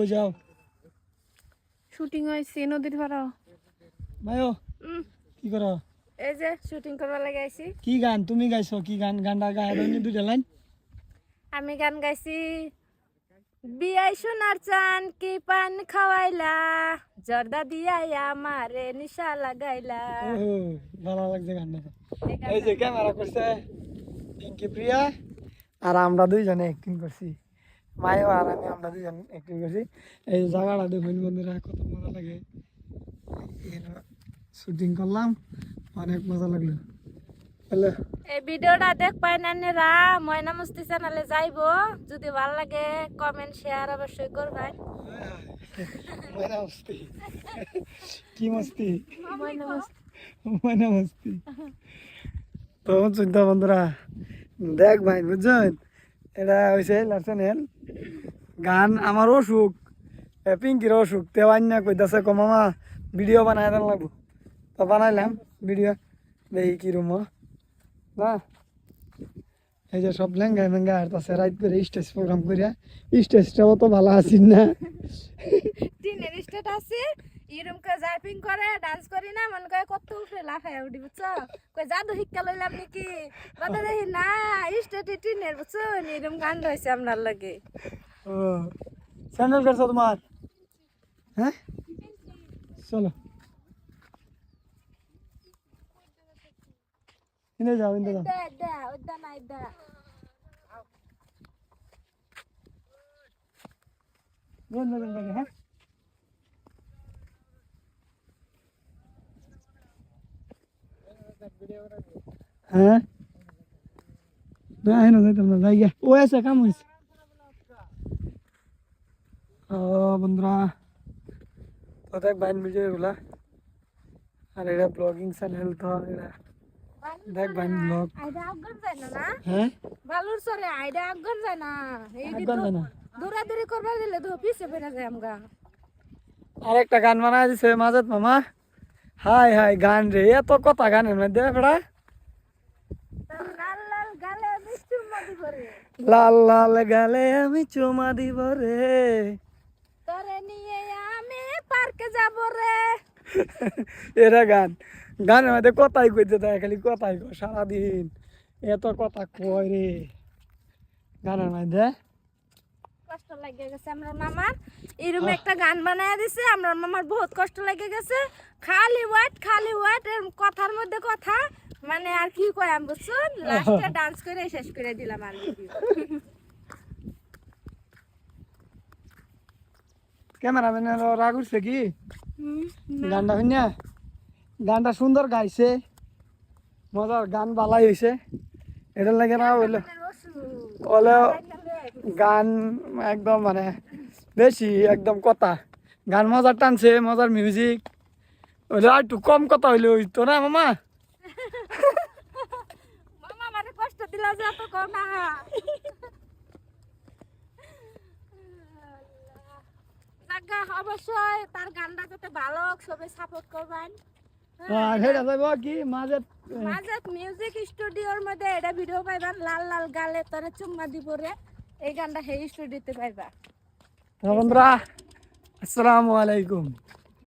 কই যাও? শুটিং হয়েছে নদীর পাড়াও মায়ো কি করো? এই যে শুটিং করবার লাগে আইছি। কি গান? তুমি গাইছো কি গান? গানটা গায়ে দৈনি দুইটা লাইন। আমি গান গাইছি বিয়াই সোনার চান কি পান খাওয়াইলা? জর্দা দিয়াই আমারে নিশা লাগাইলা। ভালো লাগছে গানটা- এই যে ক্যামেরা করছে পিঙ্কি প্রিয়া আর আমরা দুইজনে অ্যাক্টিং করছি। মায়ও আর আমি আমরা দুইজন অ্যাক্টিং করছি এই জায়গাটা দেখুন বন্ধুরা কত মজা লাগে। শুটিং করলাম অনেক মজা লাগল। হ্যালো এই ভিডিওটা দেখ পাই নানেরা ময়না মস্তি চ্যানেলে যাইবো। যদি ভালো লাগে কমেন্ট শেয়ার অবশ্যই করবেন। ময়না মস্তি। কি মস্তি? ময়না মস্তি। ময়না মস্তি। তো চিন্তা বন্ধুরা দেখ ভাই বুঝছেন? এটা হয়েছে লার্সেন গান আমার অসুখ পিঙ্কির অসুখ তেও আন্যা কইতাছে, কো মামা, ভিডিও বানাই দেন লাগবো। তো বানাইলাম ভিডিও, দেখি কিরম না, এই যে সব লেঙ্গা মেঙ্গা আর তাছে রাইত করে স্টেজ প্রোগ্রাম করিয়া স্টেজটাও তো ভালো আছিস না। টিনের স্টেট আছে এরম করে জার্পিং করে ডান্স করি না মনে করে কত উঠে লাফায় উঠি বুঝছ? কই জাদু শিক্ষা লইলাম নাকি? কথা দেখি না স্টেটে টিনের বুঝছ? এরম গান রয়েছে আপনার লাগে। স্যান্ডেল করছ তোমার? হ্যাঁ? চলো। ইনে যাও ইনে যাও। দে দে নাই দে গোন গোন হ্যাঁ? হ্যাঁ? না হেন যাইতাম না যাই গিয়া। ও আছে কাম হয়েছে ও বন্ধুরা তো দেখ বাইন ভিডিও এগুলা আর এটা ব্লগিং চ্যানেল তো এটা দেখ বাইন ব্লগ আইডা আগুন যায় না না? হ্যাঁ? বালুর সরে আইডা আগুন যায় না। এই না। দৌড়াদৌড়ি করবার দিলে তো পিছে বেড়ে যায় আমগা। আর একটা গান বানায় দিছে মাজত মামা। হাই হাই গান রে এত কথা গানের মধ্যে করে লাল লাল গালে আমি চুমা দিব রে। তোরে নিয়ে আমি পার্কে যাব রে। এরা গান গানের মধ্যে কথাই কইতে দেয় খালি কথাই কয় সারাদিন। এত কথা কয় রে। গানের মধ্যে? কষ্ট লাগে গেছে। আমার মামার একটা গান বানায় দিছে। আমার মামার বহুত কষ্ট লেগে গেছে। খালি ওয়াট খালি ওয়াট এর কথার মধ্যে কথা। মানে আর কি কয় আমি বুঝছুন? লাস্টে ডান্স করে শেষ করে দিলাম আর ক্যামেরাম্যানের রাগ উঠছে কি? গানটা শুনিয়া গানটা সুন্দর গাইছে। মজার গান বালাই হয়েছে এটার লাগে না হইল। হলেও গান একদম মানে বেশি একদম কথা। গান মজার টানছে মজার মিউজিক হইলে আর একটু কম কথা হইলে হইতো না মামা? কষ্ট দিলা যে এত কম না অবশ্যই তার গানটা যাতে ভালো সবাই সাপোর্ট করবেন। হেটা কি? মাঝে মাঝে মিউজিক স্টুডিওর মধ্যে এটা ভিডিও পাইবা লাল লাল গালে তোরে চুম্মা দিব রে। এই গানটা সেই স্টুডিওতে পাইবা। বন্ধুরা আসসালামু আলাইকুম।